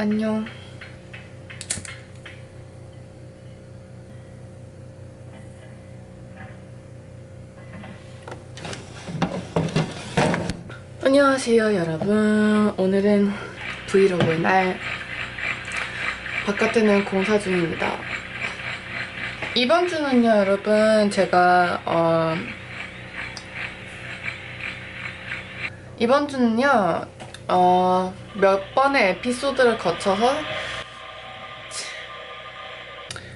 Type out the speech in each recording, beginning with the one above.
안녕. 안녕하세요, 여러분. 오늘은 브이로그의 날. 바깥에는 공사 중입니다. 이번 주는요, 여러분, 제가, 어, 이번 주는요, 어, 몇 번의 에피소드를 거쳐서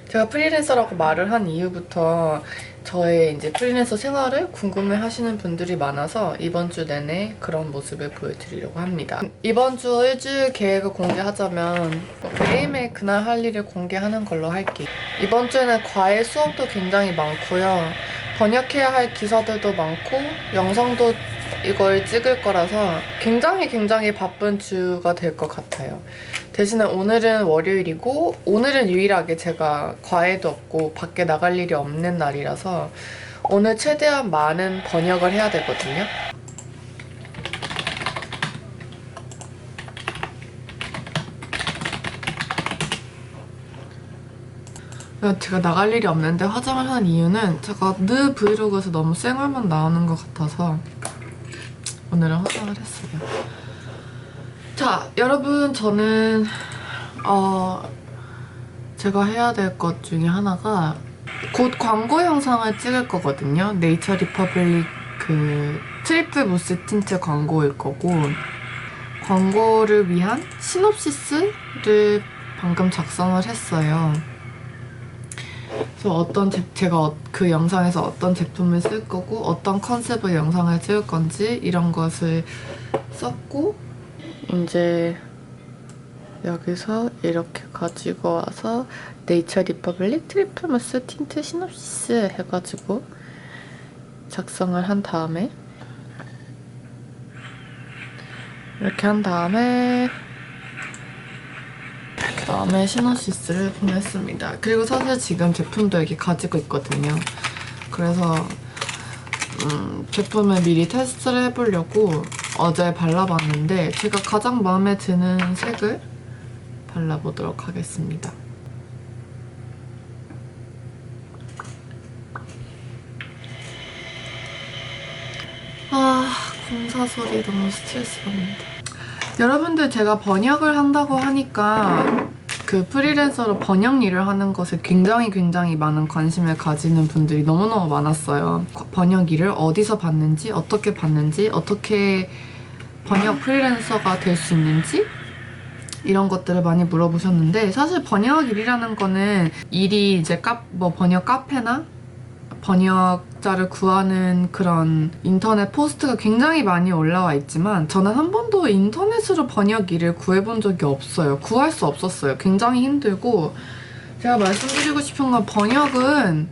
제가 프리랜서라고 말을 한 이후부터 저의 이제 프리랜서 생활을 궁금해 하시는 분들이 많아서 이번 주 내내 그런 모습을 보여드리려고 합니다. 이번 주 일주일 계획을 공개하자면 매일매일 그날 할 일을 공개하는 걸로 할게요. 이번 주에는 과외 수업도 굉장히 많고요. 번역해야 할 기사들도 많고 영상도 이걸 찍을 거라서 굉장히 굉장히 바쁜 주가 될 것 같아요. 대신에 오늘은 월요일이고 오늘은 유일하게 제가 과외도 없고 밖에 나갈 일이 없는 날이라서 오늘 최대한 많은 번역을 해야 되거든요. 제가 나갈 일이 없는데 화장을 한 이유는 제가 늘 브이로그에서 너무 쌩얼만 나오는 것 같아서 오늘은 화장을 했어요. 자, 여러분 저는 어 제가 해야 될 것 중에 하나가 곧 광고 영상을 찍을 거거든요. 네이처 리퍼블릭 그 트리플 무스 틴트 광고일 거고 광고를 위한 시놉시스를 방금 작성을 했어요. 그래서 어떤 제, 제가 어- 그 영상에서 어떤 제품을 쓸 거고 어떤 컨셉의 영상을 찍을 건지 이런 것을 썼고 이제 여기서 이렇게 가지고 와서 네이처 리퍼블릭 트리플 무스 틴트 시놉시스 해가지고 작성을 한 다음에 이렇게 한 다음에 그 다음에 시놉시스를 보냈습니다. 그리고 사실 지금 제품도 여기 가지고 있거든요. 그래서 음, 제품을 미리 테스트를 해보려고 어제 발라봤는데 제가 가장 마음에 드는 색을 발라보도록 하겠습니다. 아, 공사 소리 너무 스트레스 받는다. 여러분들 제가 번역을 한다고 하니까 그 프리랜서로 번역 일을 하는 것에 굉장히 굉장히 많은 관심을 가지는 분들이 너무너무 많았어요. 번역 일을 어디서 봤는지, 어떻게 봤는지, 어떻게 번역 프리랜서가 될 수 있는지 이런 것들을 많이 물어보셨는데 사실 번역 일이라는 거는 일이 이제 카, 뭐 번역 카페나 번역자를 구하는 그런 인터넷 포스트가 굉장히 많이 올라와 있지만 저는 한 번도 인터넷으로 번역 일을 구해본 적이 없어요. 구할 수 없었어요. 굉장히 힘들고 제가 말씀드리고 싶은 건 번역은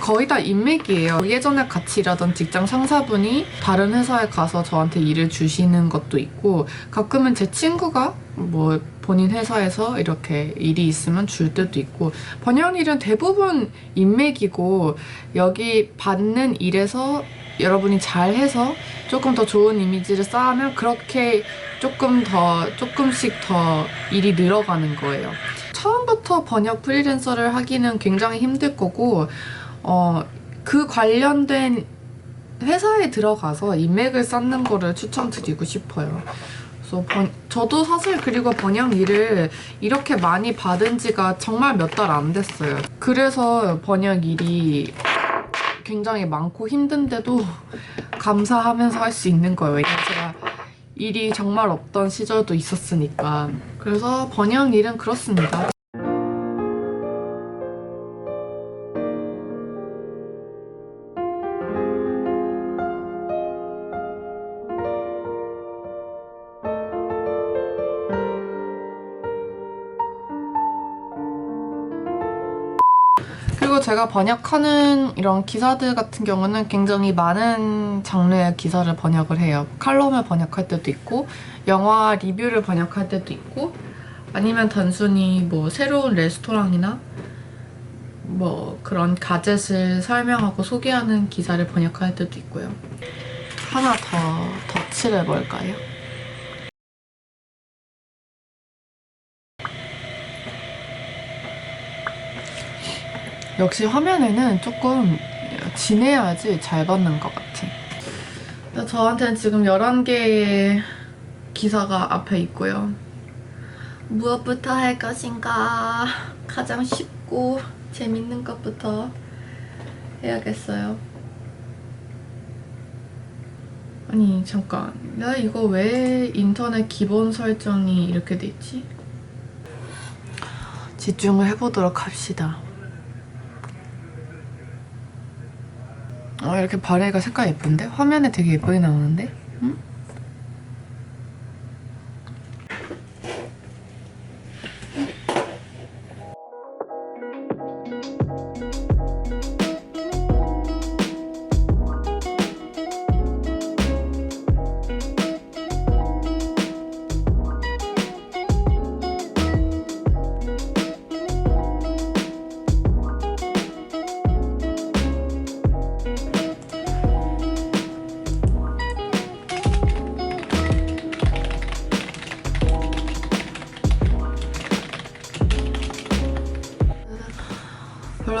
거의 다 인맥이에요. 예전에 같이 일하던 직장 상사분이 다른 회사에 가서 저한테 일을 주시는 것도 있고 가끔은 제 친구가 뭐 본인 회사에서 이렇게 일이 있으면 줄 때도 있고 번역 일은 대부분 인맥이고 여기 받는 일에서 여러분이 잘해서 조금 더 좋은 이미지를 쌓으면 그렇게 조금 더 조금씩 더 일이 늘어가는 거예요. 처음부터 번역 프리랜서를 하기는 굉장히 힘들 거고 어, 그 관련된 회사에 들어가서 인맥을 쌓는 거를 추천드리고 싶어요. 그래서 번, 저도 사실 그리고 번역 일을 이렇게 많이 받은 지가 정말 몇 달 안 됐어요. 그래서 번역 일이 굉장히 많고 힘든데도 감사하면서 할 수 있는 거예요. 왜냐면 제가 일이 정말 없던 시절도 있었으니까. 그래서 번역 일은 그렇습니다. 제가 번역하는 이런 기사들 같은 경우는 굉장히 많은 장르의 기사를 번역을 해요. 칼럼을 번역할 때도 있고, 영화 리뷰를 번역할 때도 있고, 아니면 단순히 뭐 새로운 레스토랑이나 뭐 그런 가젯을 설명하고 소개하는 기사를 번역할 때도 있고요. 하나 더 덧칠해 볼까요? 역시 화면에는 조금 진해야지 잘 받는 것 같아. 저한테는 지금 11개의 기사가 앞에 있고요. 무엇부터 할 것인가? 가장 쉽고 재밌는 것부터 해야겠어요. 아니 잠깐 나 이거 왜 인터넷 기본 설정이 이렇게 돼 있지? 집중을 해보도록 합시다. 어, 이렇게 바레가 색깔 예쁜데? 화면에 되게 예쁘게 나오는데?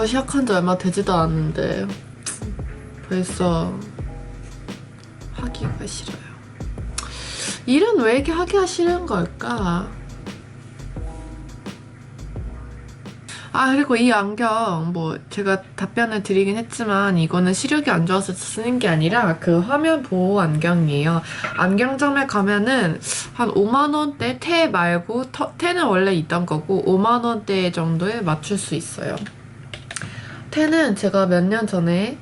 응? 별로 시작한 지 얼마 되지도 않았는데 벌써 하기가 싫어요. 일은 왜 이렇게 하기가 싫은 걸까? 아 그리고 이 안경 뭐 제가 답변을 드리긴 했지만 이거는 시력이 안 좋아서 쓰는 게 아니라 그 화면 보호 안경이에요. 안경점에 가면은 한 5만 원대 테 말고 터, 테는 원래 있던 거고 5만 원대 정도에 맞출 수 있어요. 테는 제가 몇 년 전에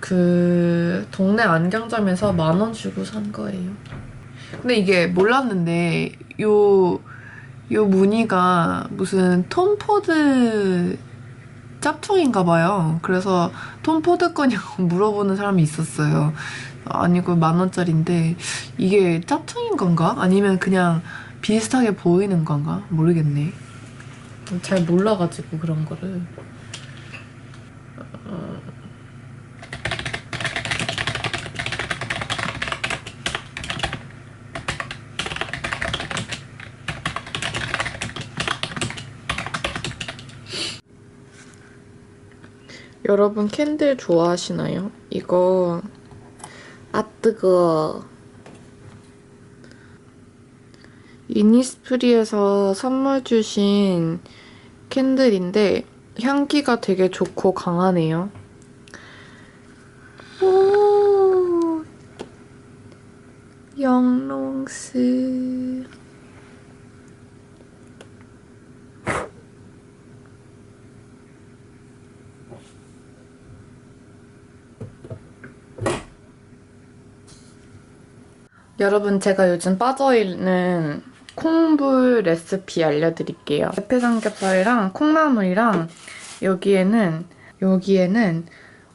그 동네 안경점에서 만 원 주고 산 거예요. 근데 이게 몰랐는데 요, 요 무늬가 무슨 톰 포드 짭퉁인가 봐요. 그래서 톰 포드 거냐고 물어보는 사람이 있었어요. 아니고 만 원짜리인데 이게 짭퉁인 건가? 아니면 그냥 비슷하게 보이는 건가? 모르겠네. 잘 몰라가지고 그런 거를. 여러분 캔들 좋아하시나요? 이거 아 뜨거 이니스프리에서 선물 주신 캔들인데 향기가 되게 좋고 강하네요. 오 영롱스 여러분 제가 요즘 빠져있는 콩불 레시피 알려드릴게요. 대패 삼겹살이랑 콩나물이랑 여기에는 여기에는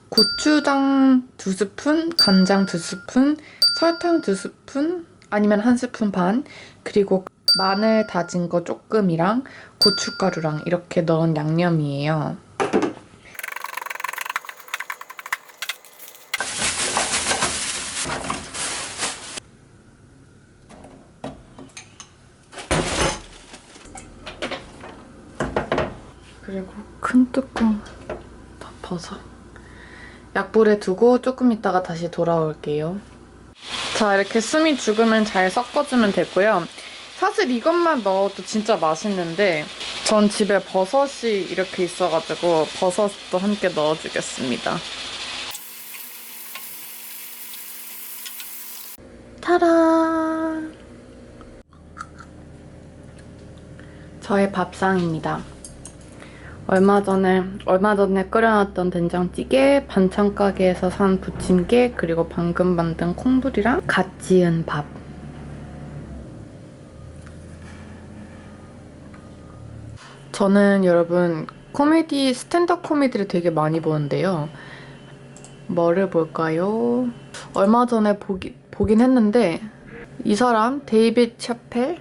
고추장 두 스푼, 간장 두 스푼, 설탕 두 스푼 아니면 한 스푼 반 그리고 마늘 다진 거 조금이랑 고춧가루랑 이렇게 넣은 양념이에요. 그리고 큰 뚜껑 덮어서 약불에 두고 조금 있다가 다시 돌아올게요. 자, 이렇게 숨이 죽으면 잘 섞어주면 되고요. 사실 이것만 넣어도 진짜 맛있는데 전 집에 버섯이 이렇게 있어가지고 버섯도 함께 넣어주겠습니다. 타란! 저의 밥상입니다. 얼마 전에 얼마 전에 끓여놨던 된장찌개, 반찬 가게에서 산 부침개, 그리고 방금 만든 콩불이랑 갓 지은 밥. 저는 여러분 코미디 스탠드업 코미디를 되게 많이 보는데요. 뭐를 볼까요? 얼마 전에 보기, 보긴 했는데 이 사람 데이빗 차펠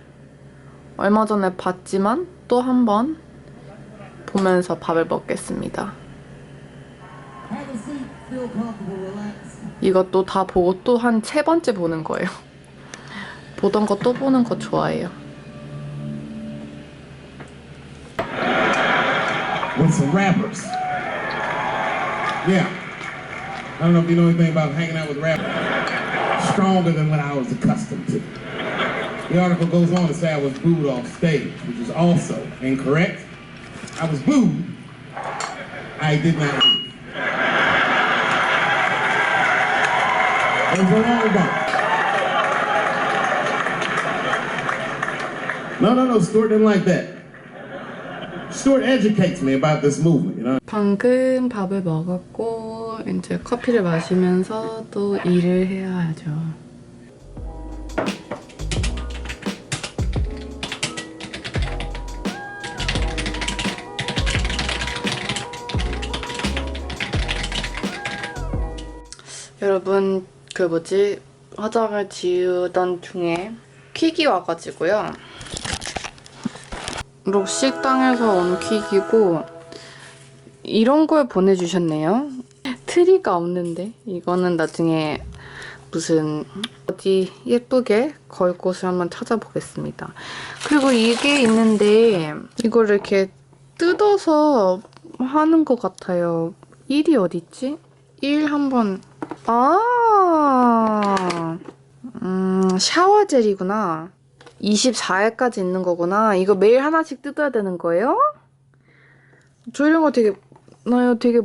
얼마 전에 봤지만 또 한 번 보면서 밥을 먹겠습니다. 이것도 다 보고 또 한 세 번째 보는 거예요. 보던 거 또 보는 거 좋아해요. with some rappers. Yeah. I don't know if you know anything about hanging out with rappers. Stronger than what I was accustomed to. The article goes on to say I was booed off stage, which is also incorrect. I was booed. I did not leave. It was a long bump. No, no, no, Stuart didn't like that. Stuart educates me about this movement, you know. 방금 밥을 먹었고 이제 커피를 마시면서 또 일을 해야 하죠. 여러분 그 뭐지 화장을 지우던 중에 퀵이 와가지고요. 록식당에서 온 퀵이고 이런 걸 보내주셨네요. 트리가 없는데 이거는 나중에 무슨 어디 예쁘게 걸 곳을 한번 찾아보겠습니다. 그리고 이게 있는데 이걸 이렇게 뜯어서 하는 것 같아요. 1이 어딨지? 1 한번 아 음, 샤워 젤이구나. 24일까지 있는 거구나. 이거 매일 하나씩 뜯어야 되는 거예요? 저 이런 거 되게 나요 되게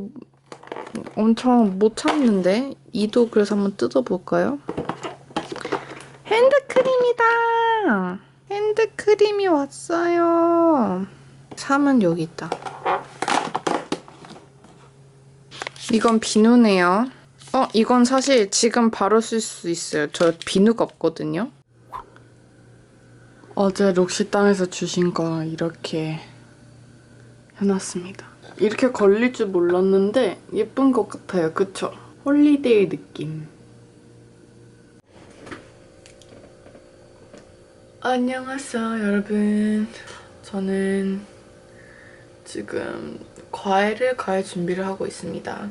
엄청 못 참는데 이도 그래서 한번 뜯어볼까요? 핸드크림이다. 핸드크림이 왔어요. 3은 여기 있다. 이건 비누네요. 어, 이건 사실 지금 바로 쓸 수 있어요. 저 비누가 없거든요. 어제 록시땅에서 주신 거 이렇게 해놨습니다. 이렇게 걸릴 줄 몰랐는데 예쁜 것 같아요. 그쵸? 홀리데이 느낌. 안녕하세요, 여러분. 저는 지금 과외를 갈 준비를 하고 있습니다.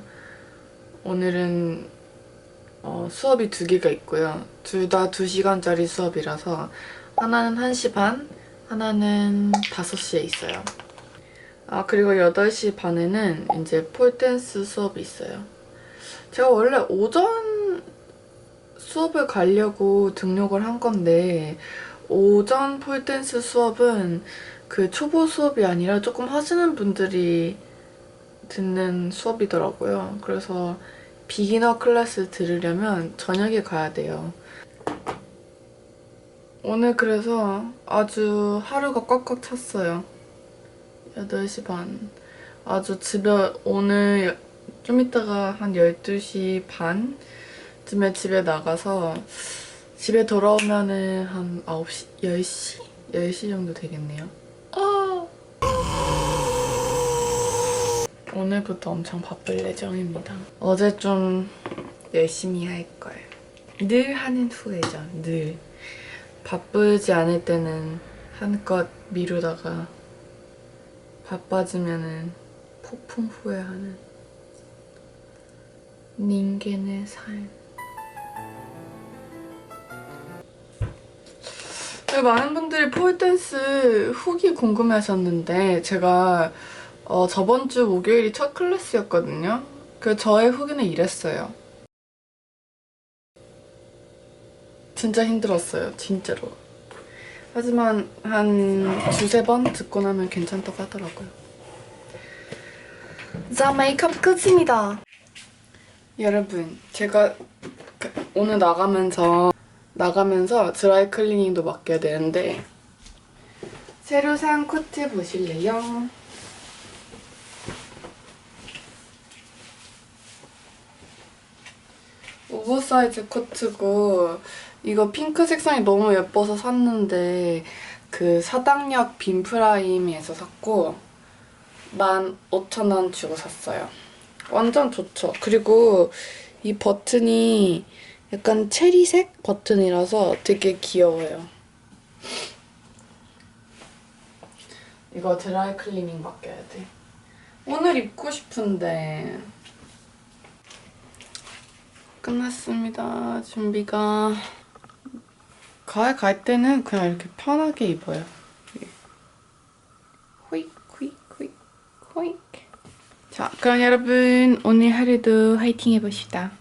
오늘은 어, 수업이 두 개가 있고요. 둘 다 2시간짜리 수업이라서 하나는 1시 반, 하나는 5시에 있어요. 아, 그리고 8시 반에는 이제 폴댄스 수업이 있어요. 제가 원래 오전 수업을 가려고 등록을 한 건데, 오전 폴댄스 수업은 그 초보 수업이 아니라 조금 하시는 분들이 듣는 수업이더라고요. 그래서 비기너 클래스 들으려면 저녁에 가야 돼요. 오늘 그래서 아주 하루가 꽉꽉 찼어요. 8시 반. 아주 집에 오늘 좀 이따가 한 12시 반쯤에 집에 나가서 집에 돌아오면은 한 9시, 10시? 10시 정도 되겠네요. 아! 오늘부터 엄청 바쁠 예정입니다. 어제 좀 열심히 할 거예요. 늘 하는 후회죠, 늘. 바쁘지 않을 때는 한껏 미루다가 바빠지면은 폭풍 후회하는 닌겐의 삶. 네, 많은 분들이 폴댄스 후기 궁금해 하셨는데 제가 어, 저번 주 목요일이 첫 클래스였거든요. 그 저의 후기는 이랬어요. 진짜 힘들었어요, 진짜로. 하지만 한 두세 번 듣고 나면 괜찮다고 하더라고요. 자, 메이크업 끝입니다. 여러분, 제가 그- 오늘 나가면서 나가면서 드라이 클리닝도 맡겨야 되는데 새로 산 코트 보실래요? 오버사이즈 코트고 이거 핑크 색상이 너무 예뻐서 샀는데 그 사당역 빈프라임에서 샀고 15,000원 주고 샀어요. 완전 좋죠. 그리고 이 버튼이 약간 체리색 버튼이라서 되게 귀여워요. 이거 드라이 클리닝 맡겨야 돼. 오늘 입고 싶은데 끝났습니다. 준비가 가을 갈 때는 그냥 이렇게 편하게 입어요. 호익 호익 호익 자, 그럼 여러분 오늘 하루도 화이팅 해봅시다.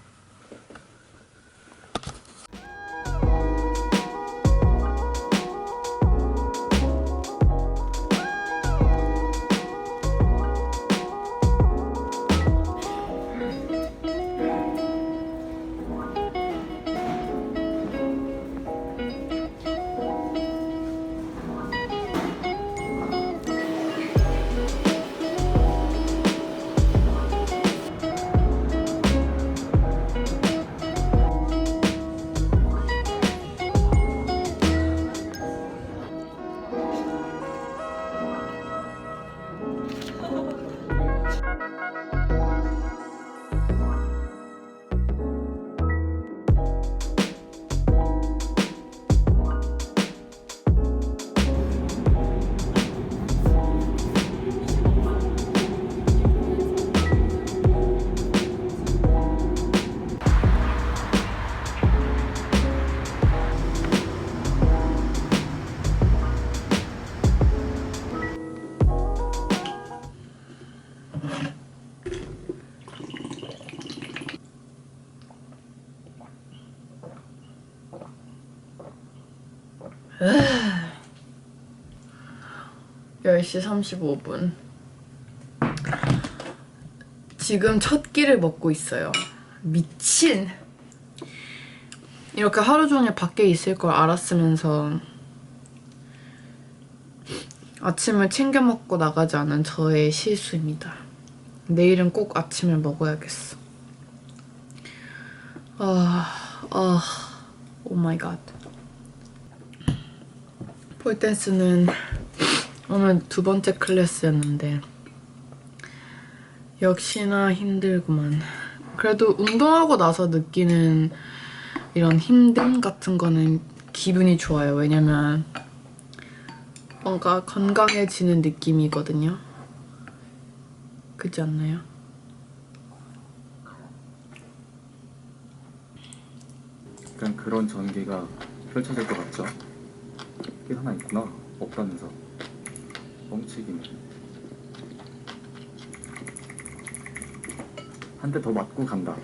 열시 35분. 지금 첫 끼를 먹고 있어요. 미친! 이렇게 하루 종일 밖에 있을 걸 알았으면서 아침을 챙겨 먹고 나가지 않은 저의 실수입니다. 내일은 꼭 아침을 먹어야겠어. 아, 아, 오 마이 갓. 폴댄스는 오늘 두 번째 클래스였는데 역시나 힘들구만. 그래도 운동하고 나서 느끼는 이런 힘듦 같은 거는 기분이 좋아요. 왜냐면 뭔가 건강해지는 느낌이거든요. 그렇지 않나요? 약간 그런 전개가 펼쳐질 것 같죠? 이게 하나 있구나 없다면서 뻥치기는 한대 더 맞고 간다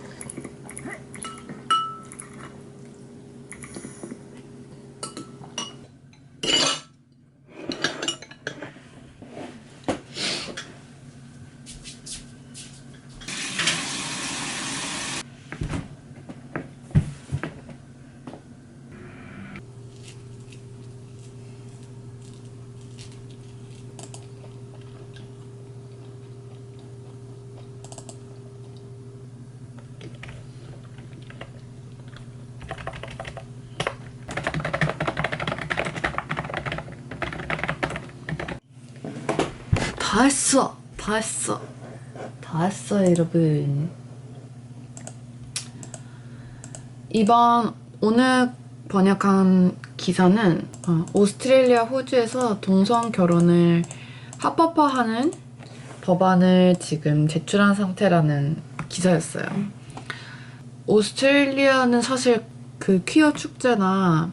다 했어. 다 했어. 다 했어요, 여러분. 이번 오늘 번역한 기사는 어, 오스트레일리아 호주에서 동성 결혼을 합법화하는 법안을 지금 제출한 상태라는 기사였어요. 오스트레일리아는 사실 그 퀴어 축제나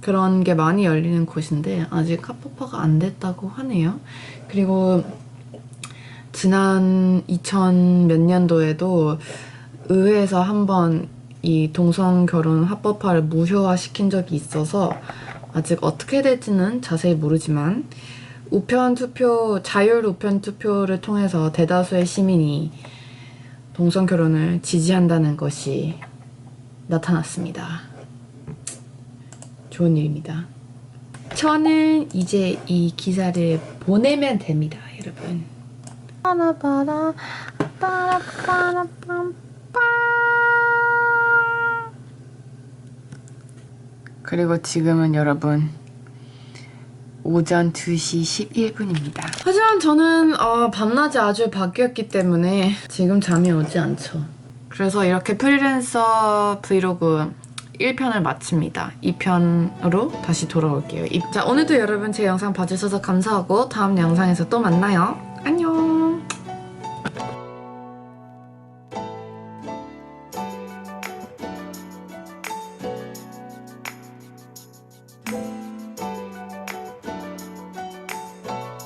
그런 게 많이 열리는 곳인데 아직 합법화가 안 됐다고 하네요. 그리고 지난 2000 몇 년도에도 의회에서 한번 이 동성 결혼 합법화를 무효화 시킨 적이 있어서 아직 어떻게 될지는 자세히 모르지만 우편 투표 자율 우편 투표를 통해서 대다수의 시민이 동성 결혼을 지지한다는 것이 나타났습니다. 좋은 일입니다. 저는 이제 이 기사를 보내면 됩니다, 여러분. 빠라빠라, 빠라빠라빰빰. 그리고 지금은 여러분 오전 2시 11분입니다. 하지만 저는 어, 밤낮이 아주 바뀌었기 때문에 지금 잠이 오지 않죠. 그래서 이렇게 프리랜서 브이로그 1편을 마칩니다. 2편으로 다시 돌아올게요. 이- 자, 오늘도 여러분 제 영상 봐주셔서 감사하고 다음 영상에서 또 만나요. 안녕!